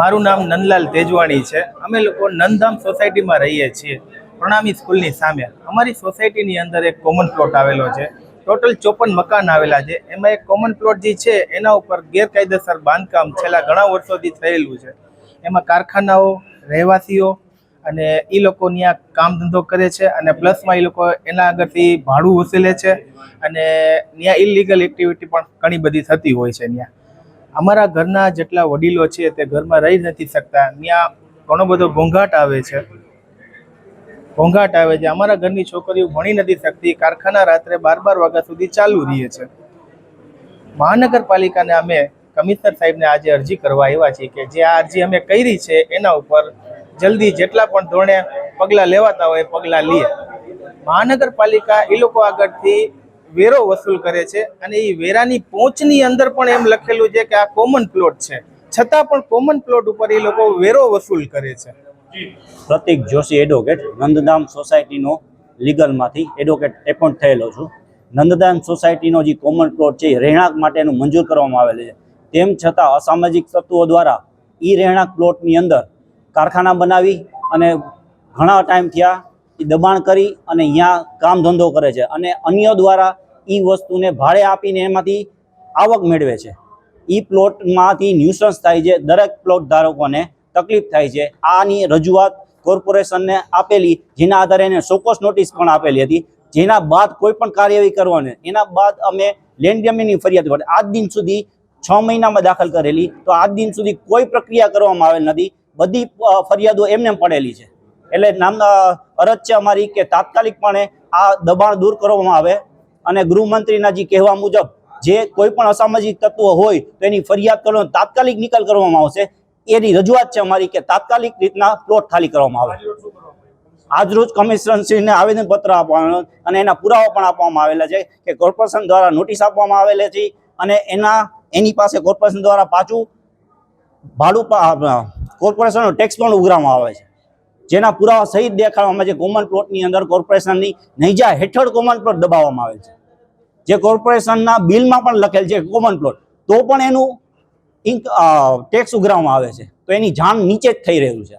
મારું નામ નંદલાલ તેજવાણી છે. અમે લોકો નંદધામ સોસાયટીમાં રહીએ છીએ, પ્રણામી સ્કૂલની સામે. અમારી સોસાયટીની અંદર એક કોમન પ્લોટ આવેલો છે. ટોટલ ચોપન મકાન આવેલા છે. એમાં એક કોમન પ્લોટ જે છે, એના ઉપર ગેરકાયદેસર બાંધકામ છેલ્લા ઘણા વર્ષોથી થયેલું છે. એમાં કારખાનાઓ, રહેવાસીઓ અને એ લોકો ત્યાં કામ ધંધો કરે છે અને પ્લસમાં એ લોકો એના આગળથી ભાડું વસૂલે છે અને ત્યાં ઇલીગલ એક્ટિવિટી પણ ઘણી બધી થતી હોય છે ત્યાં અમારા ઘરના જેટલા વડીલો છે તે ઘરમાં રહી નથી શકતા. ત્યાં ઘણો બધો ઘોંઘાટ આવે છે. ઘોંઘાટ આવે છે. અમારા ઘરની છોકરીઓ ભણી નથી શકતી. કારખાના રાત્રે બાર બાર વાગ્યા સુધી ચાલુ રહે છે. મહાનગરપાલિકાને અમે કમિશનર સાહેબને આજે અરજી કરવા આવ્યા છીએ કે જે આ અરજી અમે કરી છે એના ઉપર જલ્દી જેટલા પણ ધોરણે પગલાં લેવાતા હોય પગલાં લઈએ મહાનગરપાલિકા એ લોકો આગળથી વેરો વસૂલ કરે છે અને એ વેરાની પહોંચની અંદર પણ એમ લખેલું છે કે આ કોમન પ્લોટ છે. છતાં પણ કોમન પ્લોટ ઉપર એ લોકો વેરો વસૂલ કરે છે. પ્રતિક જોશી એડવોકેટ નંદધામ સોસાયટીનો લીગલમાંથી એડવોકેટ એપોઇન્ટ થયેલો છું. નંદધામ સોસાયટીનો જે કોમન પ્લોટ છે એ રહેણાંક માટેનું મંજૂર કરવામાં આવેલ છે. તેમ છતાં અસામાજિક તત્વો દ્વારા એ રહેણાંક પ્લોટની અંદર કારખાના બનાવી અને ઘણા ટાઈમ થયા દબાણ કરી અને અહીંયા કામ ધંધો કરે છે અને અન્ય દ્વારા એ વસ્તુને ભાડે આપીને એમાંથી આવક મેળવે છે. એ પ્લોટમાંથી ન્યુસન્સ થાય છે, દરેક પ્લોટ ધારકોને તકલીફ થાય છે. આની રજૂઆત કોર્પોરેશનને આપેલી, જેના આધારે એને સોકોસ નોટિસ પણ આપેલી હતી. જેના બાદ કોઈ પણ કાર્યવાહી કરવાની, એના બાદ અમે લેન્ડ જમીનની ફરિયાદ કરી આજ દિન સુધી છ મહિનામાં દાખલ કરેલી. તો આજ દિન સુધી કોઈ પ્રક્રિયા કરવામાં આવેલ નથી. બધી ફરિયાદો એમને પડેલી છે. એટલે નામ અ, અરજ છે અમારી કે તાત્કાલિકપણે આ દબાણ દૂર કરવામાં આવે અને ગૃહમંત્રીના જે કહેવા મુજબ જે કોઈ પણ અસામાજિક તત્વો હોય તો એની ફરિયાદ કરવાનો તાત્કાલિક નિકાલ કરવામાં આવશે. એની રજૂઆત છે અમારી કે તાત્કાલિક રીતના પ્લોટ ખાલી કરવામાં આવે. આજરોજ કમિશનરશ્રીને આવેદનપત્ર આપવાનું અને એના પુરાવા પણ આપવામાં આવેલા છે કે કોર્પોરેશન દ્વારા નોટિસ આપવામાં આવેલી છે અને એના એની પાસે કોર્પોરેશન દ્વારા પાછું ભાડું કોર્પોરેશનનો ટેક્સ પણ ઉઘરાવવામાં આવે છે. જેના પુરાવા સહિત દેખાડવામાં છે. કોમન પ્લોટની અંદર કોર્પોરેશનની નૈજા હેઠળ કોમન પ્લોટ દબાવવામાં આવે છે. જે કોર્પોરેશનના બિલમાં પણ લખેલ છે કોમન પ્લોટ તો પણ એનું ઇન્ક ટેક્સ ઉઘરાવવામાં આવે છે. તો એની જાણ નીચે જ થઈ રહ્યું છે.